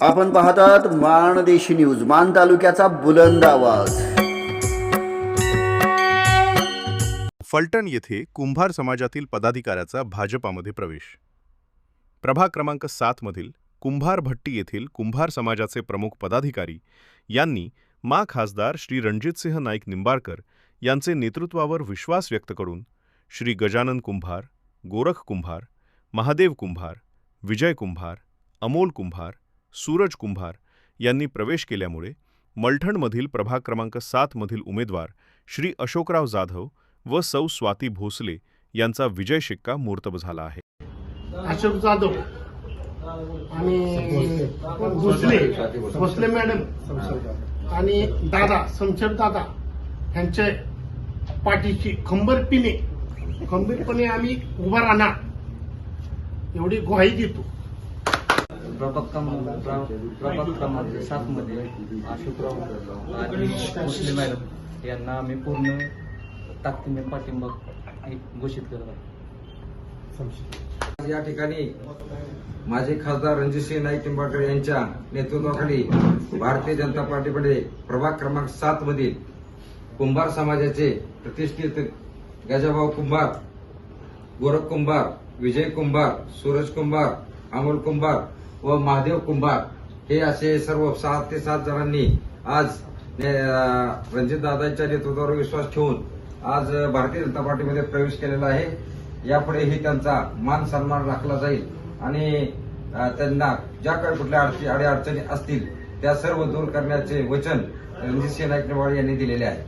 आपण पाहतात माणदेशी न्यूज मान तालुक्याचा बुलंद आवाज. फलटण येथे कुंभार समाजातील पदाधिकाऱ्याचा भाजपामध्ये प्रवेश. प्रभाग क्रमांक सातमधील कुंभार भट्टी येथील कुंभार समाजाचे प्रमुख पदाधिकारी यांनी मा खासदार श्री रणजितसिंह नाईक निंबाळकर यांचे नेतृत्वावर विश्वास व्यक्त करून श्री गजानन कुंभार गोरख कुंभार महादेव कुंभार विजय कुंभार अमोल कुंभार सूरज कुंभार यांनी प्रवेश केल्यामुळे मलठणमधील प्रभाग क्रमांक सातमधील उमेदवार श्री अशोकराव जाधव व सौ स्वाती भोसले यांचा विजय शिक्का मूर्तब झाला आहे. अशोक जाधव आणि भोसले भोसले मॅडम आणि दादा समशेर दादा यांच्या पाठीची खंबीरपणे खंबीरपणे आम्ही उभा राहणार. एवढी ग्वाही देतो. प्रभाग क्रमांक प्रभाग क्रमांक सात मध्ये अशोकराव आणि भोसले मॅडम यांना आम्ही पूर्ण ताकदीने पाठिंबा घोषित करत आहे. या ठिकाणी माजी खासदार रणजितसिंह नाईक निंबाळकर यांच्या नेतृत्वाखाली भारतीय जनता पार्टीमध्ये प्रभाग क्रमांक सात मधील कुंभार समाजाचे प्रतिष्ठित गजाभाऊ कुंभार गोरख कुंभार विजय कुंभार सूरज कुंभार अमोल कुंभार व महादेव कुंभार हे असे सर्व सात ते सात जणांनी आज रणजित दादांच्या नेतृत्वावर विश्वास ठेवून आज भारतीय जनता पार्टीमध्ये प्रवेश केलेला आहे. यापुढेही त्यांचा मान सन्मान राखला जाईल आणि त्यांना ज्या काही कुठल्या अडचणी अडचणी असतील त्या सर्व दूर करण्याचे वचन रणजितसिंह नाईक यांनी दिलेले आहे.